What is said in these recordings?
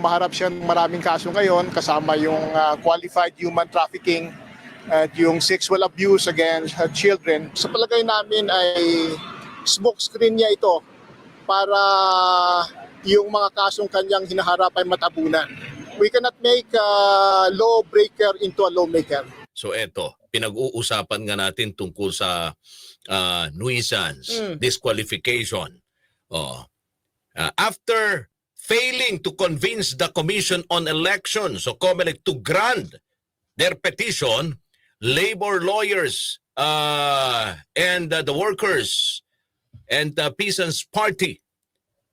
humaharap siya ng maraming kaso ngayon kasama yung ah, qualified human trafficking at yung sexual abuse against uh, children. Sa palagay namin ay smoke screen niya ito para yung mga kasong kanyang hinaharap ay matabunan. We cannot make a lawbreaker into a lawmaker. So eto, pinag-uusapan nga natin tungkol sa ah, nuisance, Mm. disqualification. Oh. Ah, after failing to convince the Commission on Elections o COMELEC to grant their petition, labor lawyers uh, and uh, the workers and the Peasants Party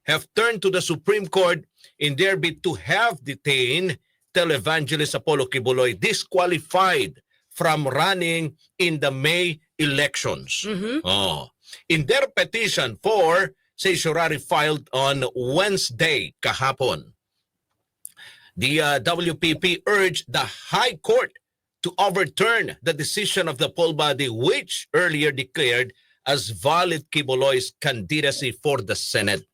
have turned to the Supreme Court in their bid to have detained televangelist Apollo Kibuloy disqualified from running in the May elections. Mhm. Oh. In their petition for certiorari filed on Wednesday kahapon, the uh, WPP urged the High Court to overturn the decision of the poll body which earlier declared as valid Kibuloy's candidacy for the Senate.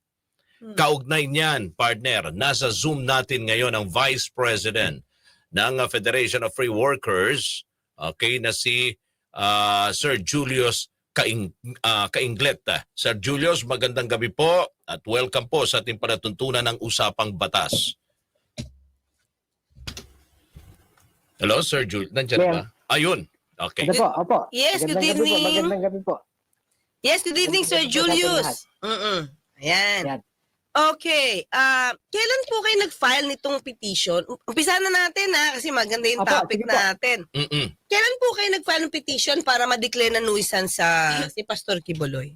Hmm. Kaugnay niyan, partner, nasa Zoom natin ngayon ang Vice President ng Federation of Free Workers, okay, na si uh, Sir Julius Kaing, uh, Kainglet. Sir Julius, magandang gabi po at welcome po sa ating palatuntunan ng Usapang Batas. Hello, Sir Julius. Nandiyan Well, ba? Ayun. Okay. Ano po, opo. Yes, good Magandang gabi po, evening. Magandang gabi po. Yes, good evening, Sir evening Julius. Mm-mm. Ayan. Ayan. Okay. ah kailan po kayo nag-file nitong petition? Umpisa na natin ha, kasi maganda yung Opo, topic natin. Mm-mm. Kailan po kayo nag-file ng petition para ma-declare na nuisance sa si Pastor Kibuloy?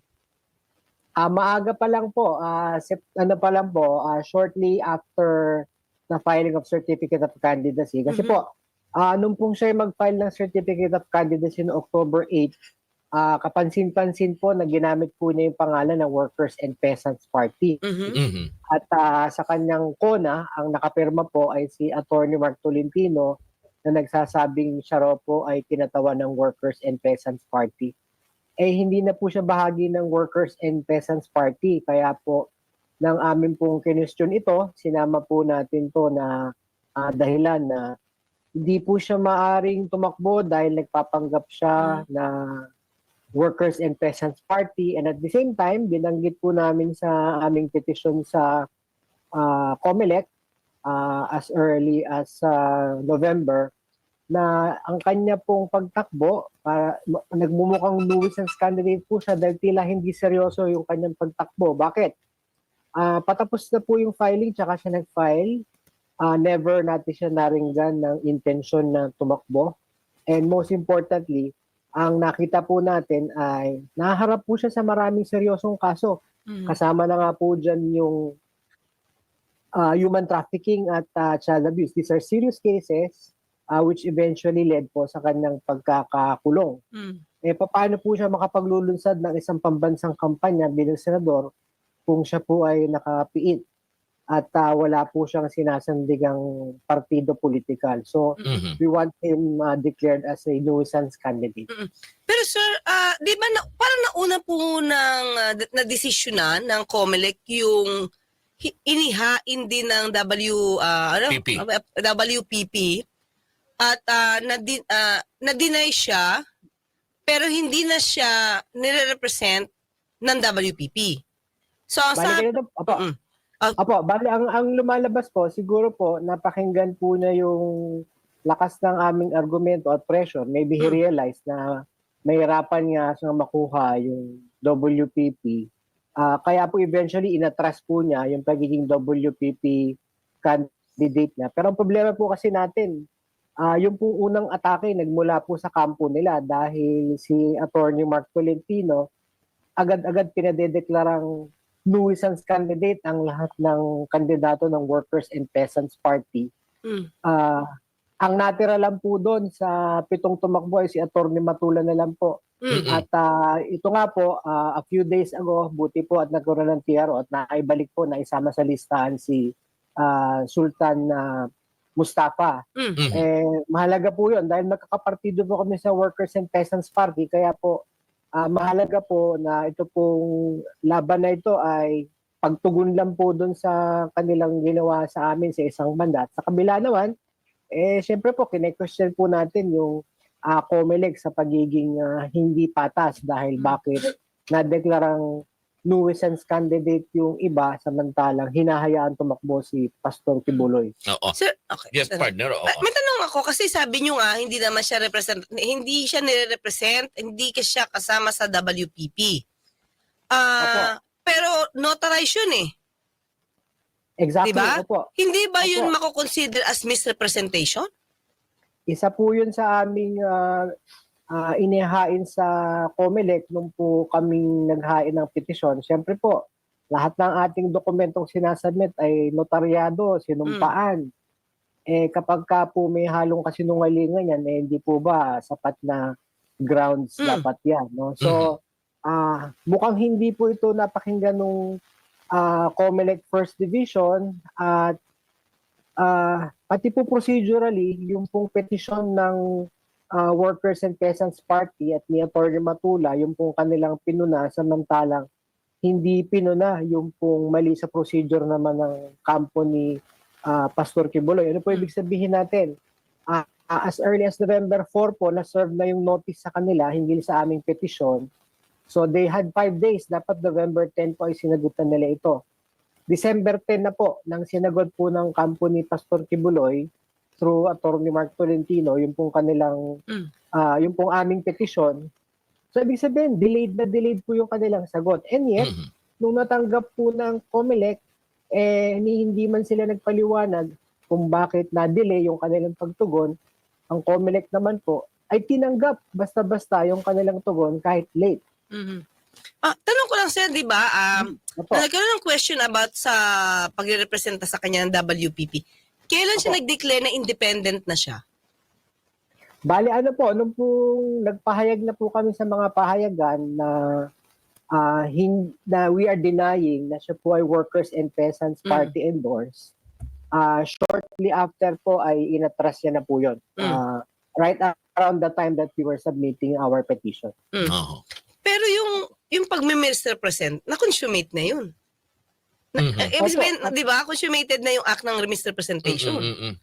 Ah, maaga pa lang po, ah, sep- ano pa lang po, ah, shortly after the filing of Certificate of Candidacy. Kasi Mhm. po, ah, nung pong siya mag-file ng Certificate of Candidacy no October 8, ah, kapansin-pansin po na ginamit po niya yung pangalan ng Workers and Peasants Party. Mhm. Mhm. At ah, sa kanyang kona, ang nakapirma po ay si Attorney Mark Tolentino na nagsasabing siya raw po ay kinatawan ng Workers and Peasants Party. Eh hindi na po siya bahagi ng Workers and Peasants Party. Kaya po nang amin pong kinestyon ito, sinama po natin to na ah, dahilan na hindi po siya maaring tumakbo dahil nagpapanggap siya na Workers and Peasants Party and at the same time binanggit po namin sa aming petition sa uh, COMELEC ah, as early as ah, November na ang kanya pong pagtakbo para nagmumukhang nuisance candidate po siya dahil tila hindi seryoso yung kanyang pagtakbo. Bakit? Ah, patapos na po yung filing tsaka siya nag-file. Ah, never natin siya naringgan ng intention na tumakbo. And most importantly, ang nakita po natin ay naharap po siya sa maraming seryosong kaso. Mhm. Kasama na nga po dyan yung uh, human trafficking at uh, child abuse. These are serious cases uh, which eventually led po sa kanyang pagkakakulong. Mhm. Eh, paano po siya makapaglulunsad ng isang pambansang kampanya bilang senador kung siya po ay nakapiit at uh, wala po siyang sinasandigang partido politikal. So, Mhm. we want him uh, declared as a nuisance candidate. Pero sir, ah, di ba na, parang nauna po ng ah, na desisyonan ng COMELEC yung inihain din ng W ah, ano? PP. WPP at ah, nadi, ah, na-deny siya pero hindi na siya nire-represent ng WPP. So ang sa ganito, opo, Mm. Ah. Opo, bali, ang, ang lumalabas po, siguro po, napakinggan po na yung lakas ng aming argumento at pressure. Maybe he Mm. realized na mahirapan nga siyang makuha yung WPP. Ah, kaya po eventually inatras po niya yung pagiging WPP candidate niya. Pero ang problema po kasi natin, ah yung po unang atake nagmula po sa kampo nila dahil si Attorney Mark Tolentino agad-agad pinadedeklarang nuisance candidate ang lahat ng kandidato ng Workers and Peasants Party. Mm. Ah, ang natira lang po doon sa pitong tumakbo ay si Attorney Matula na lang po. Mm. At ah, ito nga po, ah, a few days ago, buti po at nagkaroon ng TRO at naibalik po na isama sa listahan si ah, Sultan ah, Mustafa. Mm. Mhm. Eh, mahalaga po yun dahil magkakapartido po kami sa Workers and Peasants Party. Kaya po, ah, mahalaga po na ito pong laban na ito ay pagtugon lang po doon sa kanilang ginawa sa amin sa isang mandat. Sa kabila naman, eh syempre po kine-question po natin yung uh, COMELEC sa pagiging ah, hindi patas dahil bakit nadeklarang nuisance candidate yung iba samantalang hinahayaan tumakbo si Pastor Kibuloy. Oo. Sir, okay. Yes, sir. partner. Oo. Ah, May tanong ako kasi sabi nyo nga hindi naman siya represent hindi siya nire-represent, hindi ka siya kasama sa WPP. Ah, pero notarized yun eh. Exactly, Diba? opo. Hindi ba yun Opo. mako-consider as misrepresentation? Isa po yun sa aming ah, ah, inihain sa COMELEC nung po kaming naghain ng petisyon. Siyempre po, lahat ng ating dokumentong sinasubmit ay notaryado, sinumpaan. Eh kapag ka po may halong kasinungalingan yan, eh hindi po ba sapat na grounds Mm. dapat yan. No? So, ah mukhang hindi po ito napakinggan nung ah, COMELEC First Division at ah pati po procedurally, yung pong petisyon ng ah, Workers and Peasants Party at Atty. Matula, yung pong kanilang pinuna, samantalang hindi pinuna yung pong mali sa procedure naman ng kampo ni ah, Pastor Kibuloy. Ano po ibig sabihin natin? Ah, ah, as early as November 4 po, na-serve na yung notice sa kanila hinggil sa aming petisyon. So they had five days. Dapat November 10 po ay sinagutan nila ito. December 10 na po, nang sinagot po ng kampo ni Pastor Kibuloy through Attorney Mark Tolentino, yung pong kanilang, Mm. ah, yung pong aming petisyon. So ibig sabihin, delayed na delayed po yung kanilang sagot. And yet, Mhm. nung natanggap po ng COMELEC, eh, ni hindi man sila nagpaliwanag kung bakit na-delay yung kanilang pagtugon, ang COMELEC naman po ay tinanggap basta-basta yung kanilang tugon kahit late. Mhm. Ah, tanong ko lang sir, 'di ba? Um, na nagkaroon ng question about sa pagrerepresenta sa kanya ng WPP. Kailan siya nag-declare na independent na siya? Bali ano po, nung po nagpahayag na po kami sa mga pahayagan na ah, hin- na we are denying na siya po ay Workers and Peasants Mm. Party endorse, ah, shortly after po ay inatras niya na po yun. Mm. Ah, right around the time that we were submitting our petition. Oo. Pero yung yung pag-misrepresent, na-consummate na yun. Mhm. eh, Ibig sabihin, di ba, consummated na yung act ng misrepresentation. Mm, mm, mm.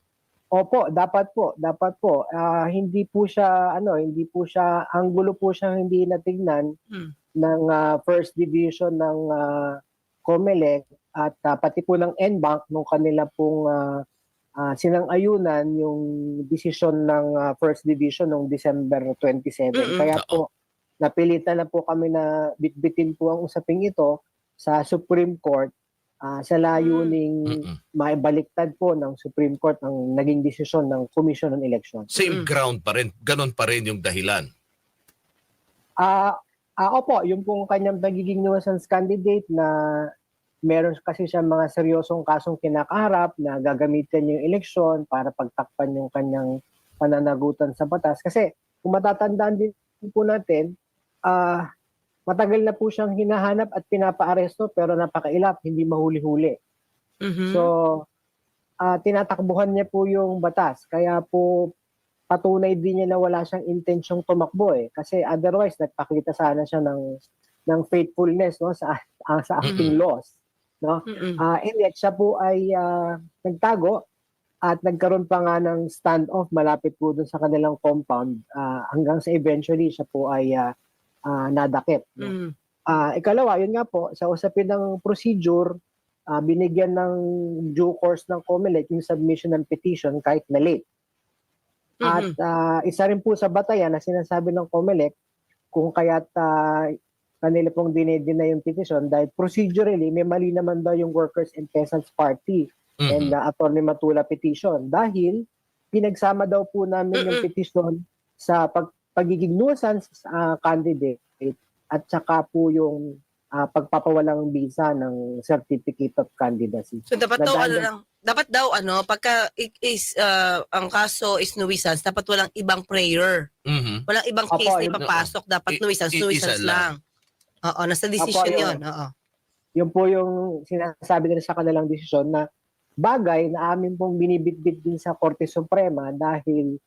Opo, dapat po, dapat po. Ah, hindi po siya ano, hindi po siya ang gulo po siya hindi natignan Mm. ng ah, first division ng uh, COMELEC at ah, pati po ng NBank nung kanila pong ah, ah, sinang-ayunan yung decision ng ah, first division noong December 27. Mm-mm. Kaya po napilitan na po kami na bitbitin po ang usaping ito sa Supreme Court ah, sa layuning Mm-mm. maibaliktad po ng Supreme Court ang naging desisyon ng Commission on Elections. Same Mm. ground pa rin. Ganon pa rin yung dahilan. Ah, ah, opo, yung pong kanyang pagiging nuisance candidate na meron kasi siya mga seryosong kasong kinakaharap na gagamitin yung eleksyon para pagtakpan yung kanyang pananagutan sa batas. Kasi kung matatandaan din po natin, ah matagal na po siyang hinahanap at pinapaaresto pero napakailap, hindi mahuli-huli. Mhm. So, ah tinatakbuhan niya po yung batas. Kaya po patunay din niya na wala siyang intensyong tumakbo eh. Kasi otherwise, nagpakita sana siya ng, ng faithfulness no, sa, ah, sa acting laws. No? Mm-mm. Ah, and yet, siya po ay ah, nagtago at nagkaroon pa nga ng standoff malapit po dun sa kanilang compound ah, hanggang sa eventually siya po ay ah, ah, nadakip. No? Mm. Ah, ikalawa, yun nga po, sa usapin ng procedure, ah, binigyan ng due course ng COMELEC yung submission ng petition kahit na late. At Mhm. ah, isa rin po sa batayan na sinasabi ng COMELEC kung kaya't ah, kanila pong dinedeny yung petition dahil procedurally may mali naman daw yung Workers and Peasants Party Mhm. and uh, Atty. Matula petition dahil pinagsama daw po namin yung Mm-mm. petition sa pag pagiging nuisance uh, candidate at saka po yung ah, pagpapawalang visa ng certificate of candidacy. So dapat daw ano na- lang, dapat daw ano, pagka is ah, ang kaso is nuisance, dapat walang ibang prayer. Mhm. Walang ibang Opo, case na yun- ipapasok, dapat I- nuisance, i- nuisance lang. lang. Oo, nasa decision Opo, 'yon. yun. Oo. Yun po yung sinasabi nila sa kanilang desisyon na bagay na amin pong binibitbit din sa Korte Suprema dahil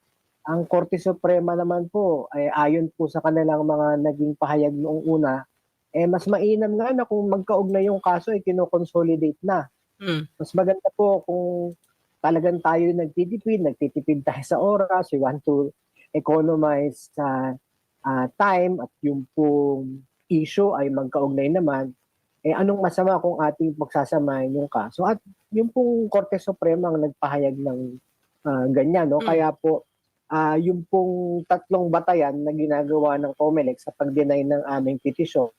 ang Korte Suprema naman po ay ayon po sa kanilang mga naging pahayag noong una eh mas mainam nga na kung magkaugnay yung kaso ay kinoconsolidate na. Mm. Mas maganda po kung talagang tayo nagtitipid, nagtitipid tayo sa oras, we want to economize sa ah, time at yung pong issue ay magkaugnay naman, eh anong masama kung ating pagsasamahin yung kaso? At yung pong Korte Suprema ang nagpahayag ng ah, ganyan, no? Mm. Kaya po, ah, yung pong tatlong batayan na ginagawa ng COMELEC sa pag-deny ng aming petisyon,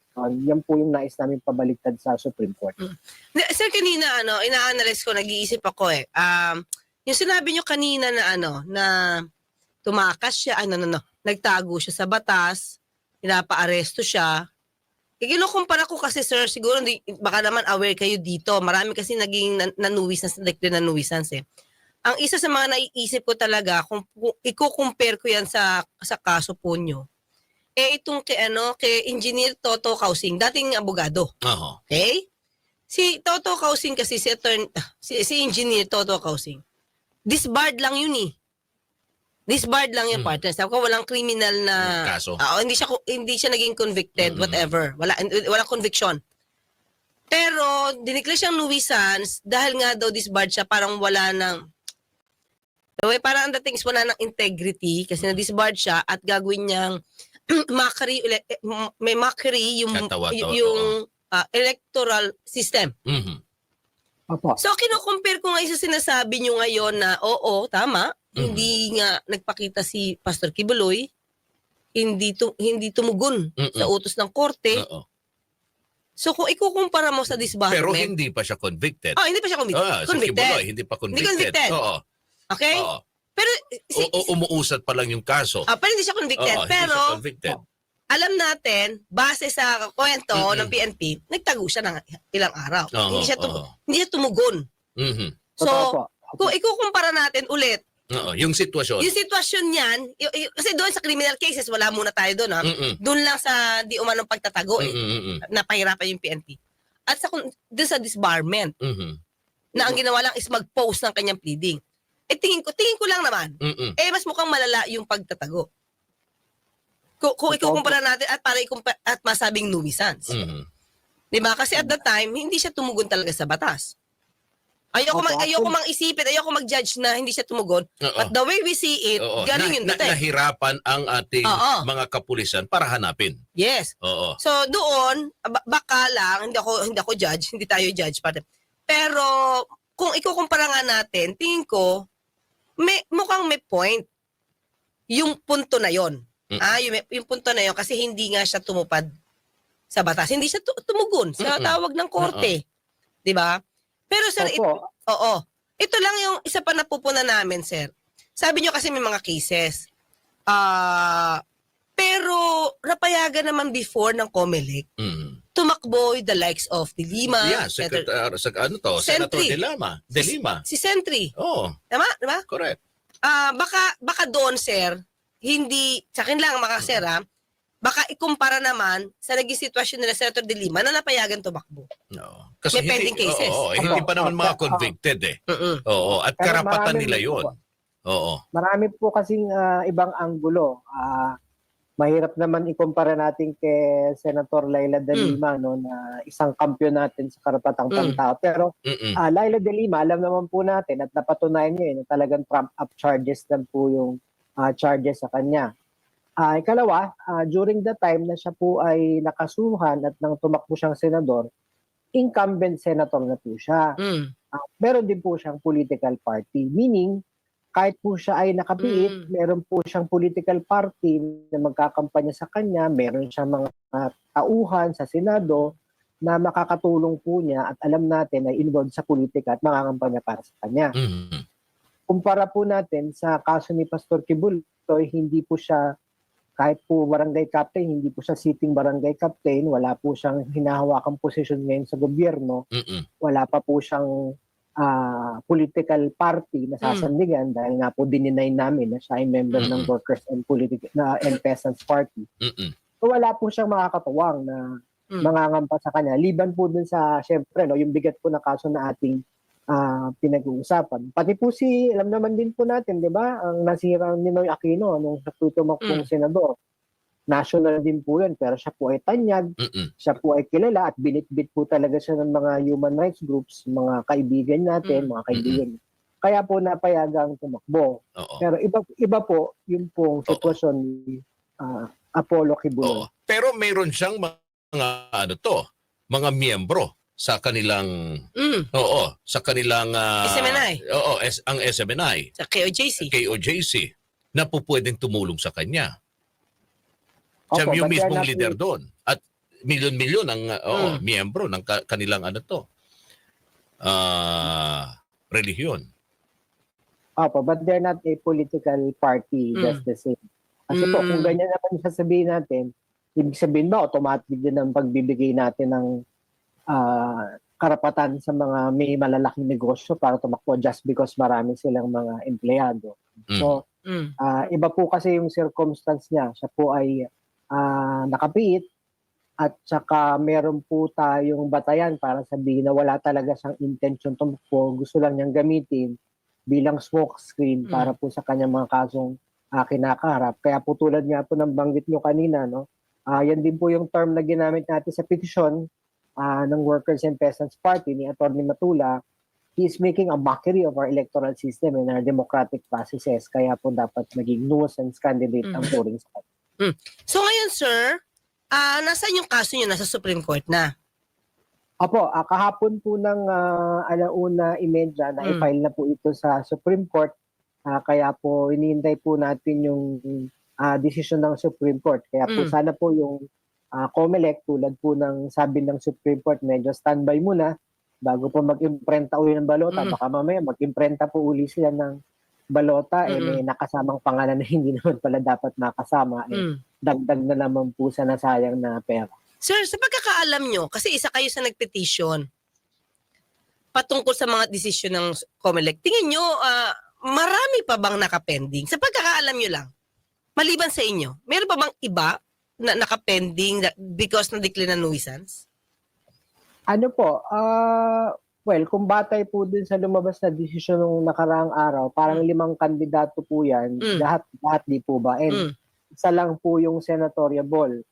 yan po yung nais namin pabaliktad sa Supreme Court. Na- Sir, kanina, ano, ina-analyze ko, nag-iisip ako eh. Um, yung sinabi nyo kanina na ano, na tumakas siya, ano, no, no, nagtago siya sa batas, pinapa-aresto siya. E, kinukumpara ko kasi, sir, siguro, hindi, baka naman aware kayo dito. Marami kasi naging nan- nanuwisans, declare nanuwisans eh. Ang isa sa mga naiisip ko talaga, kung, kung i-compare ko yan sa, sa kaso po nyo, eh itong kay, ano, kay Engineer Toto Kausing, dating abogado. Oo. Okay? Si Toto Kausing kasi si, attorney, si, si engineer Toto Kausing. Disbarred lang yun eh. Disbarred lang yung Hmm. partner. Sabi ko walang criminal na Kaso. Ah, hindi siya hindi siya naging convicted Mm-mm. whatever. Wala walang conviction. Pero dineclare siyang nuisance dahil nga daw disbarred siya parang wala nang Anyway, parang ang dating is wala ng integrity kasi na-disbarred siya at gagawin niyang mockery, eh, may mockery yung, Katawa, yung ah, electoral system. Mhm. Opo. So, kino-compare ko ngayon sa sinasabi nyo ngayon na oo, tama, Mhm. hindi nga nagpakita si Pastor Kibuloy, hindi tu- hindi tumugon Mm-mm. sa utos ng korte. Oo. So, kung ikukumpara mo sa Pero disbarment, hindi pa siya convicted. oh, hindi pa siya convicted. Ah, si convicted. Kibuloy, hindi pa convicted. convicted. Oo. Okay? Oo. Pero, si, O- o- umuusad pa lang yung kaso. ah, pero hindi siya convicted. Oo, hindi pero, siya convicted. alam natin, base sa kwento Mm-mm. ng PNP, nagtago siya ng ilang araw. Oo, hindi, siya tum- oo. hindi siya tumugon. Mhm. So, Totoo po. kung ikukumpara natin ulit, Oo, yung sitwasyon. yung sitwasyon niyan, y- y- kasi doon sa criminal cases, wala muna tayo doon. Ha? Mm-mm. Doon lang sa di umanong pagtatago eh, mm-mm, napahirapan yung PNP. At sa kun- doon sa disbarment, mhm, na ang ginawa lang is mag-post ng kanyang pleading. Eh tingin ko, tingin ko lang naman, mm-mm. eh mas mukhang malala yung pagtatago. Kung, kung ikukumpara natin at para ikumpa- at masabing nuisance. Mhm. Di ba? Kasi at that time, hindi siya tumugon talaga sa batas. Ayoko, mag, ayoko mang isipin, ayoko mag-judge na hindi siya tumugon. Oo. But the way we see it, Oo. galing Na- yun na- dati. nahirapan ang ating Oo. mga kapulisan para hanapin. Yes. Oo. So doon, ba- baka lang, hindi ako, hindi ako judge, hindi tayo judge. Pati. Pero kung ikukumpara nga natin, tingin ko, may, mukhang may point yung punto na yon. Mm. Ah, yung, yung punto na yon kasi hindi nga siya tumupad sa batas. Hindi siya tu- tumugon sa Mm-mm. tawag ng korte. 'Di ba? Pero sir, it- Opo. oo. Ito lang yung isa pa napupuna namin, sir. Sabi nyo kasi may mga cases. Ah, pero napayagan naman before ng COMELEC Mhm. Tumakbo the likes of De Lima, Yeah, Senator- secretary, sa ano to, Senator. De Lima. De Lima. si Sentry. Oo, Tama? Diba? correct. Ah, baka, baka doon, sir, hindi, sa akin lang mga sir, ha, baka ikumpara naman sa naging sitwasyon nila Senator De Lima na napayagan tumakbo. Oo. Kasi May pending hindi, cases. Oo, hindi pa naman mga convicted eh. Mm-mm. Oo, at Pero karapatan marami nila 'yon. Oo. Marami po kasing ah, ibang anggulo. Ah, mahirap naman ikumpara natin kay Senator Laila De Mm. Lima no na isang kampiyon natin sa karapatang Mm. pantao. Pero Mm-mm. ah, Laila De Lima, alam naman po natin at napatunayan niya eh, na talagang trump up charges lang po yung ah, charges sa kanya. Ah, ikalawa, ah, during the time na siya po ay nakasuhan at nang tumakbo siyang senador, incumbent senator na po siya. Mm. Ah, meron din po siyang political party. Meaning, kahit po siya ay nakapiit, Mm. meron po siyang political party na magkakampanya sa kanya, meron siyang mga tauhan sa Senado na makakatulong po niya at alam natin ay involved sa politika at makakampanya para sa kanya. Mhm. Kumpara po natin sa kaso ni Pastor Kibuloy, hindi po siya kahit po barangay captain, hindi po siya sitting barangay captain, wala po siyang hinahawakang posisyon ngayon sa gobyerno, Mm-mm. wala pa po siyang ah, political party na sasandigan dahil nga po dininay namin na siya ay member ng Mm-mm. Workers and Political na and Peasants Party. Mm-mm. So wala po siyang makakatuwang na Mm. mangangampa sa kanya. Liban po dun sa, syempre, no, yung bigat po na kaso na ating ah, pinag-uusapan. Pati po si, alam naman din po natin, di ba, ang nasira ni Noy Aquino nung sa tutumak pong senador. National din po yun, pero siya po ay tanyag, Mm-mm. siya po ay kilala at binitbit po talaga siya ng mga human rights groups, mga kaibigan natin, Mm. mga kaibigan. Kaya po napayagang tumakbo. Oo. Pero iba iba po yung pong sitwasyon ni ah, Apollo Oo. Kibuloy. Pero meron siyang mga ano to, mga miyembro sa kanilang Mm. oo, sa kanilang ah, SMNI. Oo, S- ang SMNI, Sa KOJC. KOJC na po pwedeng tumulong sa kanya. Siya Opo, yung but they're mismong not- leader doon. At milyon-milyon ang uh, oo, Mm. miyembro ng ka- kanilang ano to. Ah, relihiyon. Opo, but they're not a political party Mm. just the same. Kasi po, Mm. kung ganyan naman sasabihin natin, ibig sabihin ba automatic din ang pagbibigay natin ng ah, karapatan sa mga may malalaking negosyo para tumakbo just because marami silang mga empleyado. Mm. So, Mm. ah, iba po kasi yung circumstance niya. Siya po ay ah, nakapiit at saka meron po tayong batayan para sabihin na wala talaga siyang intention tumakbo. Gusto lang niyang gamitin bilang smoke screen Mm. para po sa kanyang mga kasong uh, kinakaharap. Kaya po tulad nga po ng banggit nyo kanina, no? ah yan din po yung term na ginamit natin sa petition ah, ng Workers and Peasants Party ni Atty. Matula. He is making a mockery of our electoral system and our democratic processes. Kaya po dapat maging nuisance candidate ang Mm. turing sa kanya. So ngayon, sir, ah nasaan yung kaso niyo? Nasa Supreme Court na. Apo, ah, kahapon po ng uh, alauna imedya na Mm. i-file na po ito sa Supreme Court. Ah, kaya po inihintay po natin yung ah, desisyon ng Supreme Court. Kaya po Mm. sana po yung uh, COMELEC tulad po ng sabi ng Supreme Court, medyo standby muna bago po mag-imprenta uli ng balota. Mm. Baka mamaya mag-imprenta po uli sila ng balota eh Mm-mm. may nakasamang pangalan na hindi naman pala dapat makasama. Eh, Mm. dagdag na naman po sa nasayang na pera. Sir, sa pagkakaalam nyo, kasi isa kayo sa nagpetition patungkol sa mga desisyon ng COMELEC, tingin nyo, ah, marami pa bang nakapending? Sa pagkakaalam nyo lang, maliban sa inyo, meron pa bang iba na nakapending na- because na-declare na nuisance? Ano po, ah well, kung batay po dun sa lumabas na desisyon ng nakaraang araw, parang limang kandidato po yan, Mm. lahat, lahat di po ba? And Mm. isa lang po yung senatoriable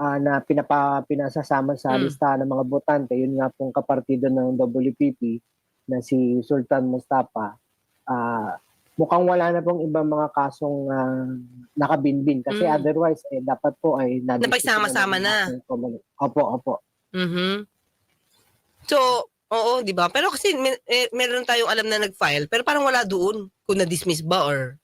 ah, na pinapa, pinasasama sa Mm. listahan ng mga botante. Yun nga pong kapartido ng WPP na si Sultan Mustafa. Ah, mukhang wala na pong ibang mga kasong ah, nakabinbin. Kasi Mm. otherwise, eh, dapat po ay Napagsama-sama na. Comelec. Opo, opo. Mhm. So, oo, di ba? Pero kasi may, eh, meron tayong alam na nag-file, pero parang wala doon kung na-dismiss ba or...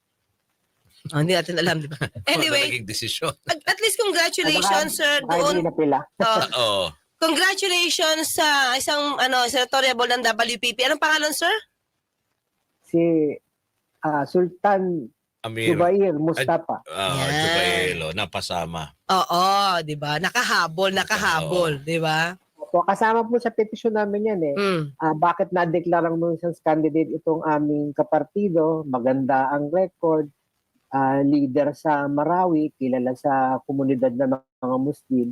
Ah, hindi natin alam, di ba? Anyway, naging desisyon? at, at least congratulations, sir, Ay, doon. hindi na pila. Oh, Oo. congratulations sa isang ano senatoriable ng WPP. Anong pangalan, sir? si ah, Sultan Amir. Subair Mustafa. Uh, Yan. Jubaelo, napasama. Oo, 'di ba? Nakahabol, nakahabol, 'di ba? Po, kasama po sa petisyon namin yan eh. Mm. Ah, bakit na-deklarang nuisance candidate itong aming kapartido? Maganda ang record. Ah, leader sa Marawi, kilala sa komunidad ng mga Muslim.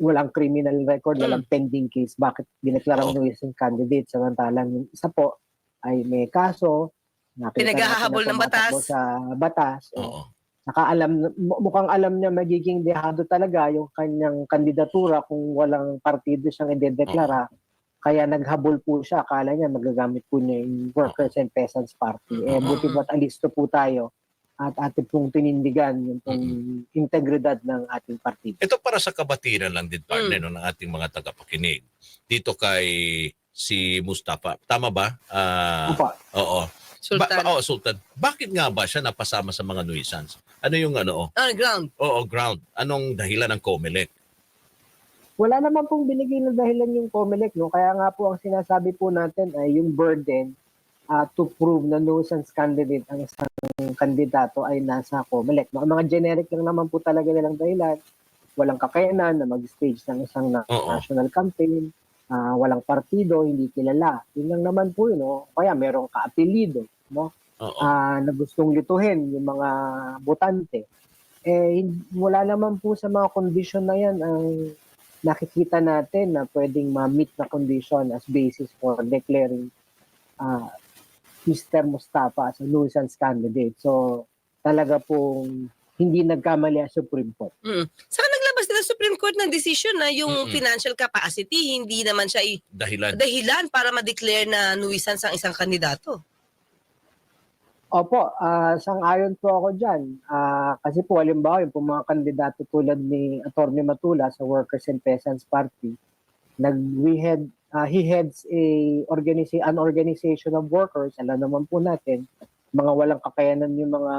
Walang criminal record, walang pending case. Bakit dineklarang Oo. nuisance candidate? Samantalang yung isa po ay may kaso. Pinaghahabol ng batas. Sa batas. Oo. Saka alam, mu- mukhang alam niya magiging dehado talaga yung kanyang kandidatura kung walang partido siyang idedeklara. Kaya naghabol po siya. Akala niya magagamit po niya yung Workers and Peasants Party. Eh, buti ba't alisto po tayo at ating pong tinindigan yung pong integridad ng ating partido. Ito para sa kabatiran lang din, partner, no, ng ating mga tagapakinig. Dito kay si Mustafa. Tama ba? Ah, Opo. oo. Sultan. Ba, oo, Sultan. Bakit nga ba siya napasama sa mga nuisance? Ano yung ano? oh? On ground. Oo, ground. Anong dahilan ng COMELEC? Wala naman pong binigay na dahilan yung COMELEC. No? Kaya nga po ang sinasabi po natin ay yung burden ah, to prove na nuisance candidate ang isang kandidato ay nasa COMELEC. Mga, mga generic lang naman po talaga nilang dahilan. Walang kakayanan na mag-stage ng isang Oo. national campaign. Ah, walang partido, hindi kilala. Yun lang naman po yun. No? Kaya merong kaapelido. No? Oo. ah, na gustong lituhin yung mga botante. Eh, wala naman po sa mga condition na yan ang nakikita natin na pwedeng ma-meet na condition as basis for declaring ah, Mr. Mustafa as a nuisance candidate. So, talaga pong hindi nagkamali ang Supreme Court. Mm. Saka ang Supreme Court ng decision na yung Mm-mm. financial capacity hindi naman siya i- Dahilan. dahilan para ma-declare na nuisance ang isang kandidato. Opo, ah sang-ayon po ako dyan. Ah, kasi po, halimbawa, yung po mga kandidato tulad ni Atty. Matula sa Workers and Peasants Party, nag, we had, ah, he heads a organiza- an organization of workers, alam naman po natin, mga walang kakayanan yung mga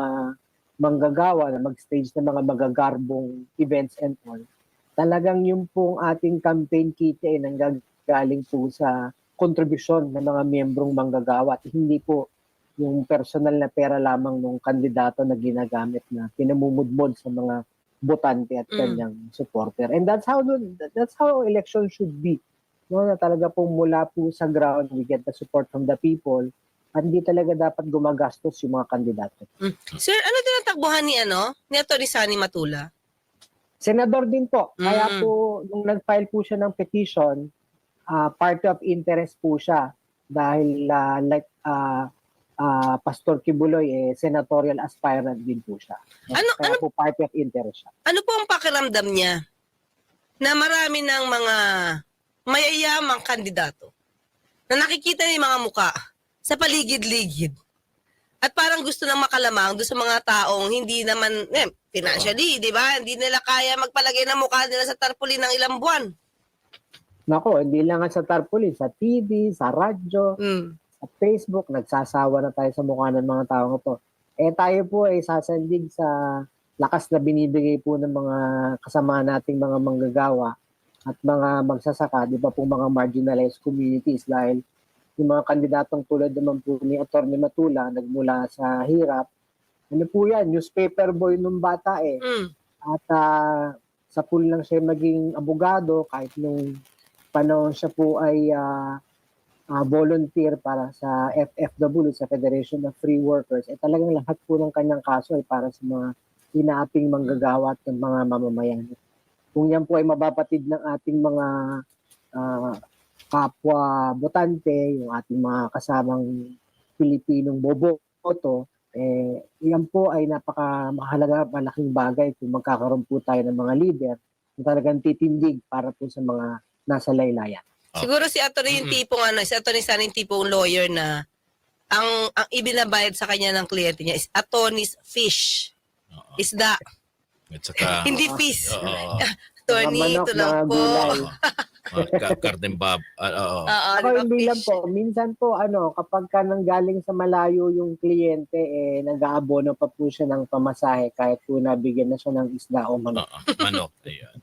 manggagawa na mag-stage ng mga magagarbong events and all. Talagang yung pong ating campaign kita ay nanggagaling po sa kontribusyon ng mga miyembrong manggagawa at hindi po yung personal na pera lamang ng kandidato na ginagamit na pinamumudmod sa mga botante at Mm. kanyang supporter. And that's how that's how election should be. No, na talaga pong mula po sa ground, we get the support from the people at hindi talaga dapat gumagastos yung mga kandidato. Sir, ano tinatakbuhan ni ano? Ni Atty. Sani Matula? Senador din po. Kaya Mm. po, nung nag-file po siya ng petition, ah party of interest po siya dahil ah, like ah, ah, Pastor Kibuloy, eh, senatorial aspirant din po siya. Ano- Kaya po party of interest siya. Ano po ang pakiramdam niya na marami ng mga mayayamang kandidato na nakikita niya yung mga muka sa paligid-ligid at parang gusto nang makalamang doon sa mga taong hindi naman, eh, financially, di ba? Hindi nila kaya magpalagay ng mukha nila sa tarpaulin ng ilang buwan. Nako, hindi lang sa tarpaulin, sa TV, sa radyo, Mm. sa Facebook, nagsasawa na tayo sa mukha ng mga tao to. Eh tayo po ay sasandig sa lakas na binibigay po ng mga kasama nating mga manggagawa at mga magsasaka, di ba po mga marginalized communities dahil yung mga kandidatong tulad naman po ni Atty. Matula, nagmula sa hirap, ano po yan, newspaper boy nung bata eh. Mm. At ah, sa pool lang siya maging abogado kahit nung panahon siya po ay ah, ah, volunteer para sa FFW, sa Federation of Free Workers. Eh talagang lahat po ng kanyang kaso ay para sa mga inaaping manggagawa at ng mga mamamayan. Kung yan po ay mabapatid ng ating mga ah, kapwa botante, yung ating mga kasamang Pilipinong boboto, eh, yan po ay napaka mahalaga, malaking bagay kung magkakaroon po tayo ng mga leader na talagang titindig para po sa mga nasa laylayan. Ah. Siguro si Atty. yung tipong ano, si Atty. Sani yung tipong lawyer na ang ang ibinabayad sa kanya ng kliyente niya is attorney's fish. Oo. Isda, At saka, hindi fish. Oo. Attorney, ito lang po. ka- karneng bab. ah, Oo. Oo, Ako fish? po, minsan po ano, kapag ka nanggaling sa malayo yung kliyente, eh, nag-aabono pa po siya ng pamasahe kahit po nabigyan na siya ng isda o manok. Oo. Manok. Ayan.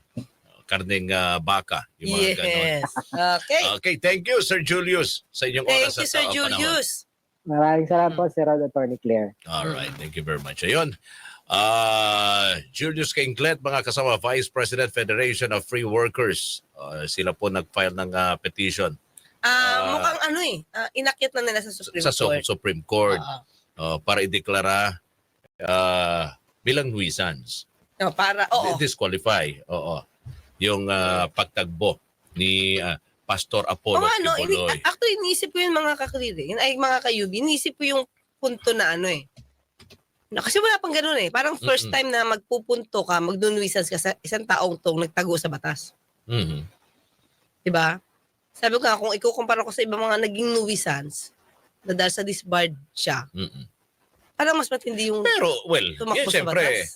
Karneng ah, baka. Yung mga ganon. Yes. Okay. Okay, thank you, Sir Julius, sa inyong Thank oras you, at Sir ah, panahon. Julius. Maraming salamat po, Sir Rod Attorney Claire. All right, thank you very much. Ayun. Ah, Julius Kinglet, mga kasama, Vice President Federation of Free Workers. Ah, sila po nag-file ng ah, petition Ah, Ah. mukhang ano eh, ah, inakyat na nila sa Supreme sa Court. Supreme Court Oo. ah, para ideklara ah, bilang nuisance. No, para, oo. Disqualify. Oo. Yung ah, pagtagbo ni ah, Pastor Apollo nga, no, ini, Kibuloy. actually, iniisip ko yung mga kakliri, ay mga kayubi, iniisip ko yung punto na ano eh. Kasi wala pang ganun eh. Parang first Mm-mm. time na magpupunto ka, magnunuisans ka sa isang taong tong nagtago sa batas. Mhm. Diba? Sabi ko nga, kung ikukumpara ko sa ibang mga naging nuisance, na dahil sa disbarred siya, Mhm. parang mas matindi yung Pero, well, tumakbo yan sa siyempre, batas.